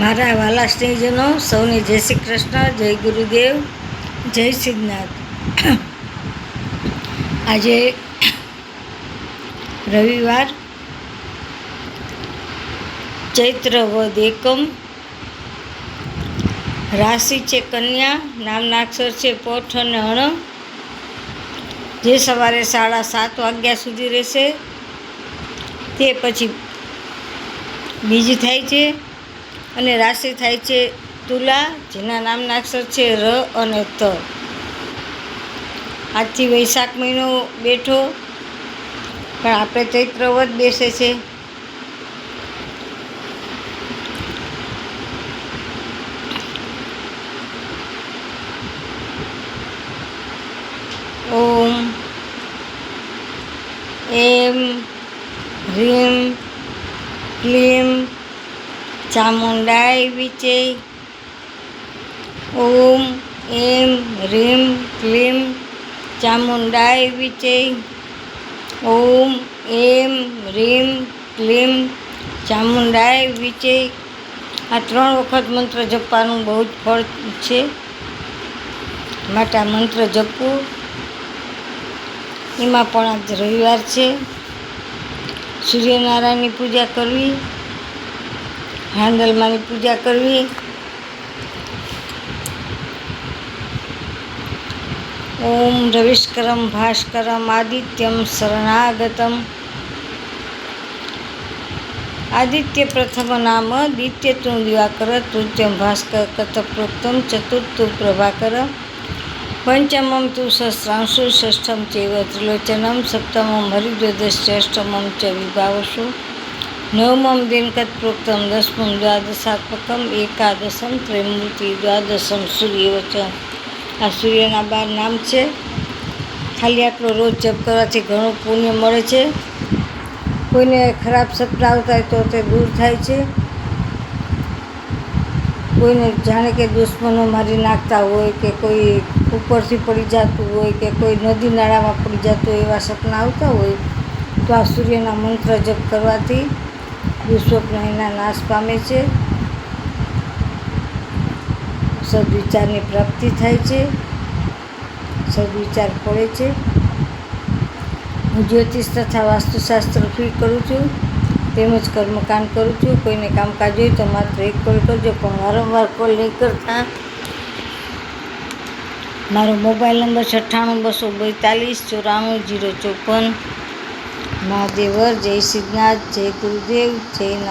મારા વાલા સ્નેહીજનો સૌને જય શ્રી કૃષ્ણ, જય ગુરુદેવ, જય સિદ્ધનાથ. આજે રવિવાર ચૈત્ર વદ એકમ, રાશિ છે કન્યા, નામના અક્ષર છે પોઠ અને અણ જે સવારે સાડા સાત વાગ્યા સુધી રહેશે, તે પછી બીજી થાય છે. અને રાશિ થાય છે તુલા, જેના નામના અક્ષર છે ર અને ત. આજથી વૈશાખ મહિનો બેઠો, પણ આપણે ચૈત્રવત બેસે છે. ઓમ, એમ હ્રીમ ક્લીમ ચામુંડાય વિચે ઓમ, એમ, રીમ, ક્લીમ. ચામુંડાય વિચે ઓમ, એમ, રીમ, ક્લીમ. ચામુંડાય વિચે આ ત્રણ વખત મંત્ર જપવાનું બહુ જ ફળ છે. માટે આ મંત્ર જપવું એમાં પણ આજ રવિવાર છે. સૂર્યનારાયણની પૂજા કરવી. હાંદલમાની પૂજા કરવી. ઓમ રવિષ્કરમ ભાસ્કરમ, આદિત્યમ, શરણાગતમ. આદિત્ય પ્રથમ નામ, દિત્ય તું દિવાકર તૃતીયમ ભાસ્કર, કથપ્રોક્તમ, ચતુર્થું પ્રભાકર. પંચમમ તુ સહસ્રાંશુ ષષ્ઠમ ચૈવ ત્રિલોચનમ, સપ્તમમ હરિદ્વદશ્રેષ્ઠમમ ચ વિભાવશુ નવમમ દિનકત પ્રોક્તમ દસમમ દ્વાદશાત્મકમ એકાદશમ ત્રિમૂર્તિ દ્વાદશમ સૂર્યવચન આ સૂર્યના બાર નામ છે ખાલી આટલો રોજ જપ કરવાથી ઘણું પુણ્ય મળે છે। કોઈને ખરાબ સપના આવતા હોય તો તે દૂર થાય છે। કોઈને જાણે કે દુશ્મનો મારી નાખતા હોય કે કોઈ ઉપરથી પડી જતું હોય કે કોઈ નદી નાળામાં પડી જતું હોય એવા સપના આવતા હોય, તો આ સૂર્યના મંત્ર જપ કરવાથી દુસ્વપ્ન એના નાશ પામે છે. સદવિચારની પ્રાપ્તિ થાય છે. સદવિચાર પડે છે. હું જ્યોતિષ તથા વાસ્તુશાસ્ત્ર ફી કરું છું. તેમજ કર્મકાંડ કરું છું. કોઈને કામકાજ હોય તો માત્ર એક કોલ કરજો, પણ વારંવાર કોલ નહીં કરતા. મારો મોબાઈલ નંબર છઠ્ઠાણું બસો બેતાલીસ, ચોરાણું, જીરો ચોપન. મહાદેવર જય સિદ્ધનાથ જય ગુરુદેવ જય નાથ